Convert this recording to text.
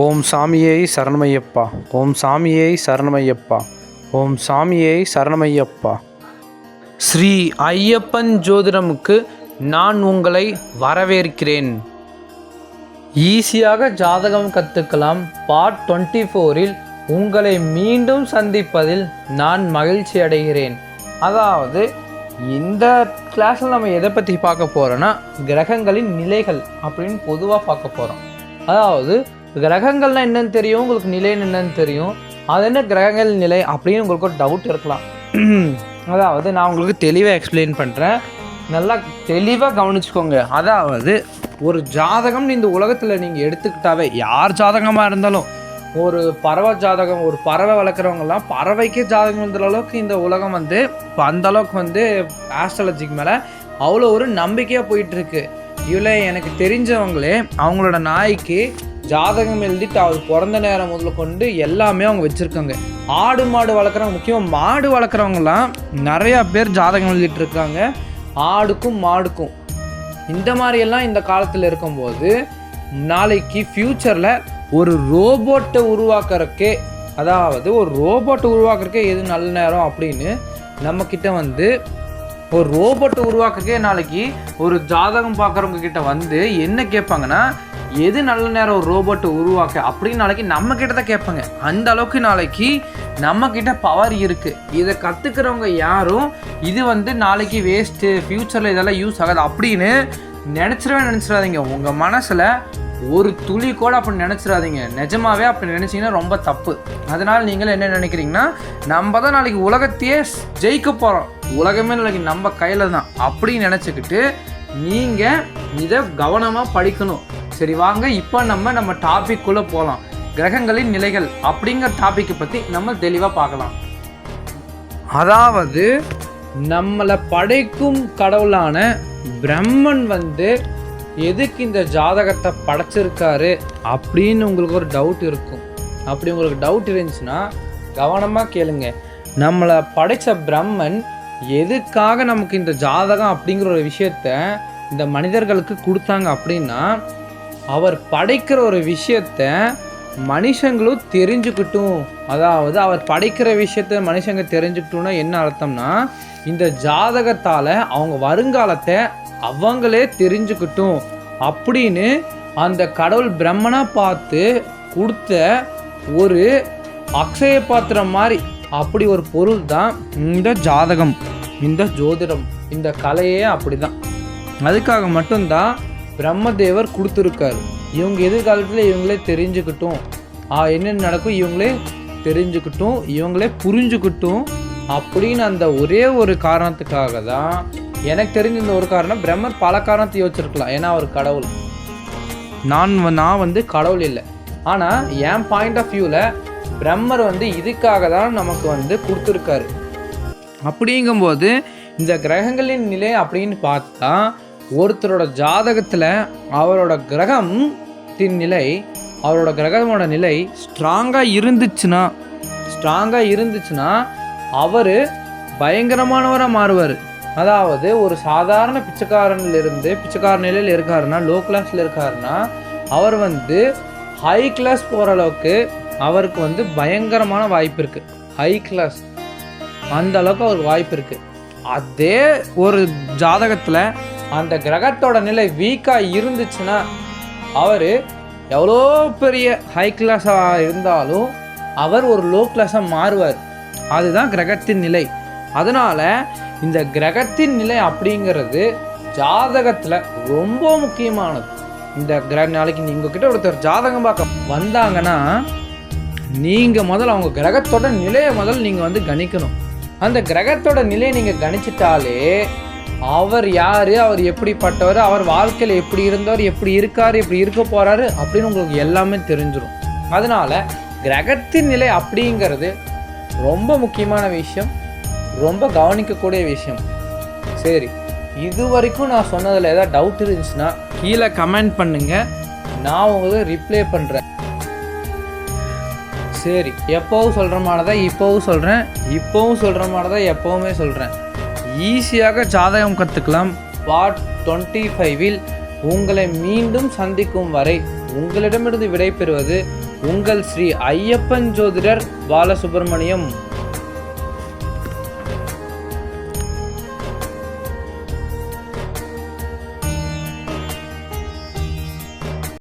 ஓம் சாமியை சரணமையப்பா. ஓம் சாமியை சரணமையப்பா. ஓம் சாமியை சரணமையப்பா. ஸ்ரீ ஐயப்பன் ஜோதிடமுக்கு நான் உங்களை வரவேற்கிறேன். ஈஸியாக ஜாதகம் கற்றுக்கலாம் பார்ட் டுவெண்ட்டி ஃபோரில் உங்களை மீண்டும் சந்திப்பதில் நான் மகிழ்ச்சி அடைகிறேன். அதாவது இந்த கிளாஸில் நம்ம எதை பற்றி பார்க்க போகிறோன்னா கிரகங்களின் நிலைகள் அப்படின்னு பொதுவாக பார்க்க போகிறோம் அதாவது கிரகங்கள்னால் என்னன்னு தெரியும் உங்களுக்கு நிலைன்னு என்னன்னு தெரியும். அது என்ன கிரகங்கள் நிலை அப்படின்னு உங்களுக்கு ஒரு டவுட் இருக்கலாம். அதாவது நான் உங்களுக்கு தெளிவாக எக்ஸ்பிளைன் பண்ணுறேன் நல்லா தெளிவாக கவனிச்சுக்கோங்க. அதாவது ஒரு ஜாதகம் இந்த உலகத்தில் நீங்கள் எடுத்துக்கிட்டாவே யார் ஜாதகமாக இருந்தாலும் ஒரு பறவை ஜாதகம் ஒரு பறவை வளர்க்குறவங்கலாம் பறவைக்கே ஜாதகம் எழுதுற அளவுக்கு இந்த உலகம் வந்து இப்போ அந்த அளவுக்கு வந்து ஆஸ்ட்ராலஜிக்கு மேலே அவ்வளோ ஒரு நம்பிக்கையாக போயிட்டுருக்கு இதில் எனக்கு தெரிஞ்சவங்களே அவங்களோட நாய்க்கு ஜாதகம் எழுதிட்டு அவர் பிறந்த நேரம் முதல்ல கொண்டு எல்லாமே அவங்க வச்சுருக்காங்க. ஆடு மாடு வளர்க்குறவங்க முக்கியமாக மாடு வளர்க்குறவங்கலாம் நிறையா பேர் ஜாதகம் எழுதிட்டு இருக்காங்க. ஆடுக்கும் மாடுக்கும். இந்த மாதிரியெல்லாம் இந்த காலத்தில் இருக்கும்போது நாளைக்கு ஃப்யூச்சரில் ஒரு ரோபோட்டை உருவாக்குறக்கே அதாவது ஒரு ரோபோட்டை உருவாக்குறக்கே எது நல்ல நேரம் அப்படின்னு நம்மக்கிட்ட வந்து ஒரு ரோபோட்டை உருவாக்குறக்கே நாளைக்கு ஒரு ஜாதகம் பார்க்குறவங்க கிட்ட வந்து என்ன கேட்பாங்கன்னா எது நல்ல நேரம் ஒரு ரோபோட்டை உருவாக்க அப்படின்னு நாளைக்கு நம்ம கிட்ட தான் கேட்பாங்க. அந்த அளவுக்கு நாளைக்கு நம்ம கிட்ட பவர் இருக்குது இதை கற்றுக்கிறவங்க யாரும் இது வந்து நாளைக்கு வேஸ்ட்டு ஃப்யூச்சரில் இதெல்லாம் யூஸ் ஆகாது அப்படின்னு நினச்சிடவே நினச்சிடாதீங்க. உங்கள் மனசில் ஒரு துளி கூட அப்படி நினச்சிடாதீங்க. நிஜமாவே அப்படி நினச்சிங்கன்னா ரொம்ப தப்பு. அதனால் நீங்கள் என்ன நினைக்கிறீங்கன்னா நம்ம தான் நாளைக்கு உலகத்தையே ஜெயிக்க போகிறோம் உலகமே நாளைக்கு நம்ம கையில் தான் அப்படின்னு நினச்சிக்கிட்டு நீங்கள் இதை கவனமாக படிக்கணும். சரி வாங்க இப்போ நம்ம நம்ம டாபிக்குள்ளே போகலாம் கிரகங்களின் நிலைகள் அப்படிங்கிற டாப்பிக்கை பற்றி நம்ம தெளிவாக பார்க்கலாம். அதாவது நம்மளை படைக்கும் கடவுளான பிரம்மன் வந்து எதுக்கு இந்த ஜாதகத்தை படைச்சிருக்காரு அப்படின்னு உங்களுக்கு ஒரு டவுட் இருக்கும். அப்படி உங்களுக்கு டவுட் இருந்துச்சுன்னா கவனமாக கேளுங்க. நம்மளை படைச்ச பிரம்மன் எதுக்காக நமக்கு இந்த ஜாதகம் அப்படிங்கிற ஒரு விஷயத்த இந்த மனிதர்களுக்கு கொடுத்தாங்க அப்படின்னா அவர் படைக்கிற ஒரு விஷயத்த மனுஷங்களும் தெரிஞ்சுக்கிட்டும். அதாவது அவர் படைக்கிற விஷயத்த மனுஷங்க தெரிஞ்சுக்கிட்டோம்னா என்ன அர்த்தம்னா இந்த ஜாதகத்தால் அவங்க வருங்காலத்தை அவங்களே தெரிஞ்சுக்கிட்டும். அப்படின்னு அந்த கடவுள் பிரம்மனாக பார்த்து கொடுத்த ஒரு அக்ஷய பாத்திரம் மாதிரி அப்படி ஒரு பொருள் தான் இந்த ஜாதகம் இந்த ஜோதிடம் இந்த கலையே அப்படிதான். அதுக்காக மட்டும்தான் பிரம்மதேவர் கொடுத்துருக்காரு. இவங்க எதிர்காலத்தில் இவங்களே தெரிஞ்சுக்கிட்டும். என்னென்ன நடக்கும் இவங்களே தெரிஞ்சுக்கிட்டும் இவங்களே புரிஞ்சுக்கிட்டும் அப்படின்னு அந்த ஒரே ஒரு காரணத்துக்காக தான் எனக்கு தெரிஞ்ச இந்த ஒரு காரணம் பிரம்மர் பல காரணத்தை யோசிச்சிருக்கலாம். ஏன்னா அவர் கடவுள். நான் வ- நான் வந்து கடவுள் இல்லை. ஆனால் என் பாயிண்ட் ஆஃப் வியூவில் பிரம்மர் வந்து இதுக்காக தான் நமக்கு வந்து கொடுத்துருக்காரு. அப்படிங்கும்போது இந்த கிரகங்களின் நிலை அப்படின்னு பார்த்தா ஒருத்தரோட ஜாதகத்தில் அவரோட கிரகத்தின் நிலை அவரோட கிரகமோட நிலை ஸ்ட்ராங்காக இருந்துச்சுன்னா ஸ்ட்ராங்காக இருந்துச்சுன்னா அவர் பயங்கரமானவராக மாறுவார். அதாவது ஒரு சாதாரண பிச்சைக்காரனில் இருந்து பிச்சைக்கார நிலையில் இருக்காருன்னா லோ கிளாஸில் இருக்காருன்னா அவர் வந்து ஹை கிளாஸ் போகிற அளவுக்கு அவருக்கு வந்து பயங்கரமான வாய்ப்பு இருக்குது ஹை கிளாஸ் அந்த அளவுக்கு அவருக்கு வாய்ப்பு இருக்குது அதே ஒரு ஜாதகத்தில் அந்த கிரகத்தோட நிலை வீக்காக இருந்துச்சுன்னா அவர் எவ்வளோ பெரிய ஹை கிளாஸாக இருந்தாலும் அவர் ஒரு லோ கிளாஸாக மாறுவார். அதுதான் கிரகத்தின் நிலை. அதனால் இந்த கிரகத்தின் நிலை அப்படிங்கிறது ஜாதகத்தில் ரொம்ப முக்கியமானது. இந்த கிரக நாளைக்கு நீங்கள் கிட்ட ஒருத்தர் ஜாதகம் பார்க்க வந்தாங்கன்னா நீங்கள் முதல்ல அவங்க கிரகத்தோட நிலையை முதல்ல நீங்கள் வந்து கணிக்கணும். அந்த கிரகத்தோட நிலையை நீங்கள் கணிச்சிட்டாலே அவர் யார் அவர் எப்படிப்பட்டவர் அவர் வாழ்க்கையில் எப்படி இருந்தவர் எப்படி இருக்கார் எப்படி இருக்க போகிறாரு அப்படின்னு உங்களுக்கு எல்லாமே தெரிஞ்சிடும் அதனால் கிரகத்தின் நிலை அப்படிங்கிறது ரொம்ப முக்கியமான விஷயம் ரொம்ப கவனிக்கக்கூடிய விஷயம். சரி இது வரைக்கும் நான் சொன்னதில் ஏதாவது டவுட் இருந்துச்சுன்னா கீழே கமெண்ட் பண்ணுங்கள் நான் உங்களுக்கு ரிப்ளை பண்ணுறேன் சரி எப்போவும் சொல்கிற மாதிரி தான் இப்போவும் சொல்கிறேன் இப்போவும் சொல்கிற மாதிரி தான் எப்போவுமே சொல்கிறேன் ஈஸியாக ஜாதகம் கற்றுக்கலாம் பார்ட் டுவெண்ட்டி ஃபைவில் உங்களை மீண்டும் சந்திக்கும் வரை உங்களிடமிருந்து விடைபெறுவது உங்கள் ஸ்ரீ ஐயப்பன் ஜோதிடர் பாலசுப்ரமணியம்.